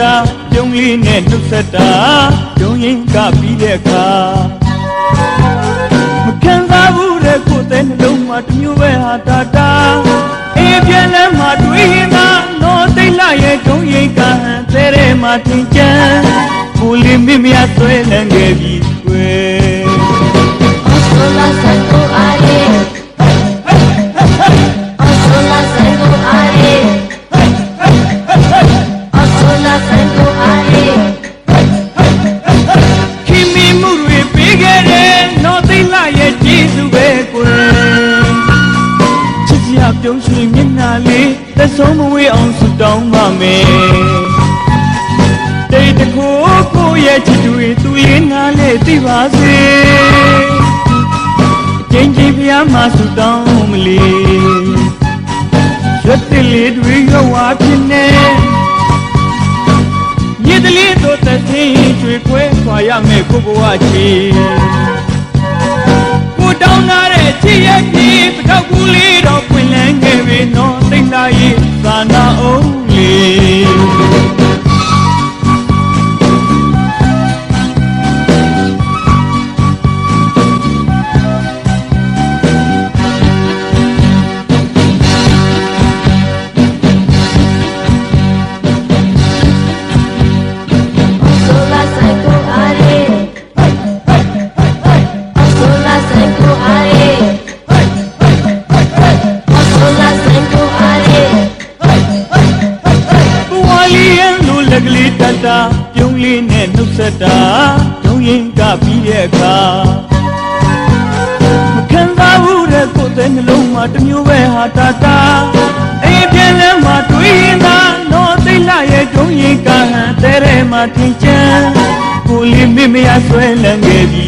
တာပြုံးလေးနဲ့နှုတ်ဆက်တာဂျုံရင်ကပြီးတဲ့အခါမခံစားဘူးတဲ့ကိုယ်တဲ့နှလုံးမှာတစ်မျိုးပဲဟာတာတာအေးပြန်လဲမှာတွေးရင်သာတော့သိမ့်လာရဲ့ဂျုံရင်ကဟန်သေးတဲ့မှာထင်ချမ်းကိုလေးမင်းမရဆွဲလန်း သက်ဆုံးမဝေးအောင်ဆုတောင်းပါမယ်တိတ်တခိုးကိုရဲ့ချစ်တွေသူလေးနားလေးသိပါစေအချင်းချင်းဖျားမှာဆုတောင်းမလီရွတ်တလေးတွေရွဝါဖြစ်နေမြစ်တလေးတို့သက်သိရွှေခွဲခွာရမယ်ကိုဘဝချီ ရေးသာ က်ကလေးတတ်တာပြုံးလေးနဲ့နှုတ်ဆက်တာတုံးရင်ကပြီးတဲ့အခါမခံစားဘူးတဲ့ကိုယ်တဲ့နှလုံးမှာတစ်မျိုးပဲဟာတာတာအေးပြန်လဲမှာတွေးရင်သာတော့သိမ့်လာရဲ့တုံးရင်ကဟန်တဲ့ထဲမှာထင်ချမ်းကိုလေးမင်းမရဆွဲလန်းခဲ့ပြီကွယ်